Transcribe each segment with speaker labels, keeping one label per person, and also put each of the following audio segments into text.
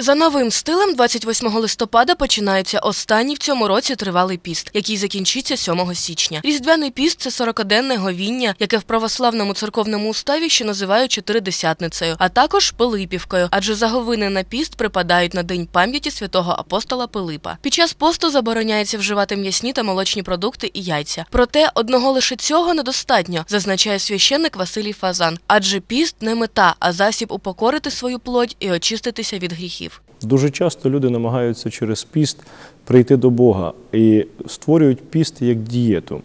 Speaker 1: За новим стилем, 28 листопада починається останній в цьому році тривалий піст, який закінчиться 7 січня. Різдвяний піст це 40-денне говіння, яке в православному церковному уставі ще називають чотиридесятницею, а також Пилипівкою, адже заговини на піст припадають на день пам'яті святого апостола Пилипа. Під час посту забороняється вживати м'ясні та молочні продукти і яйця. Проте одного лише цього недостатньо, зазначає священник Василій Фазан, адже піст не мета, а засіб упокорити свою плоть і очиститися від гріхів.
Speaker 2: Дуже часто люди намагаються через піст прийти до Бога і створюють піст як дієту.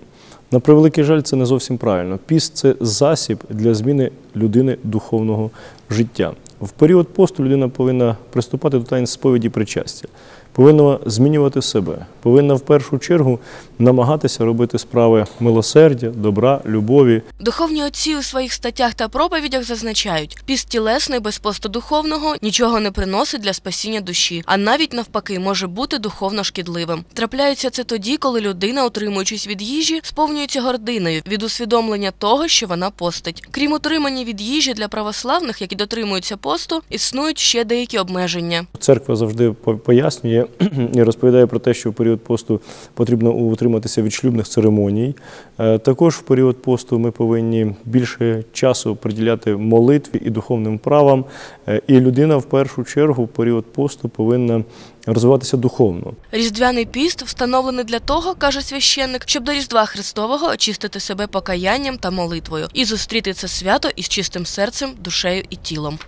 Speaker 2: На превеликий жаль, це не зовсім правильно. Піст це засіб для зміни людини духовного життя. В період посту людина повинна приступати до тайн сповіді причастя, повинна змінювати себе, повинна в першу чергу намагатися робити справи милосердя, добра, любові.
Speaker 1: Духовні отці у своїх статтях та проповідях зазначають, піст тілесний без посту духовного нічого не приносить для спасіння душі, а навіть навпаки може бути духовно шкідливим. Трапляється це тоді, коли людина, утримуючись від їжі, сповнюється гординою від усвідомлення того, що вона постить. Крім утримання від їжі для православних, які дотримуються посту, існують ще деякі обмеження.
Speaker 2: Церква завжди пояснює і розповідає про те, що в період посту потрібно утриматися від шлюбних церемоній. Е, Також в період посту ми повинні більше часу приділяти молитві і духовним правам. Е, І людина в першу чергу в період посту повинна розвиватися духовно.
Speaker 1: Різдвяний піст встановлений для того, каже священник, щоб до Різдва Христового очистити себе покаянням та молитвою і зустріти це свято із чистим серцем, душею і тілом.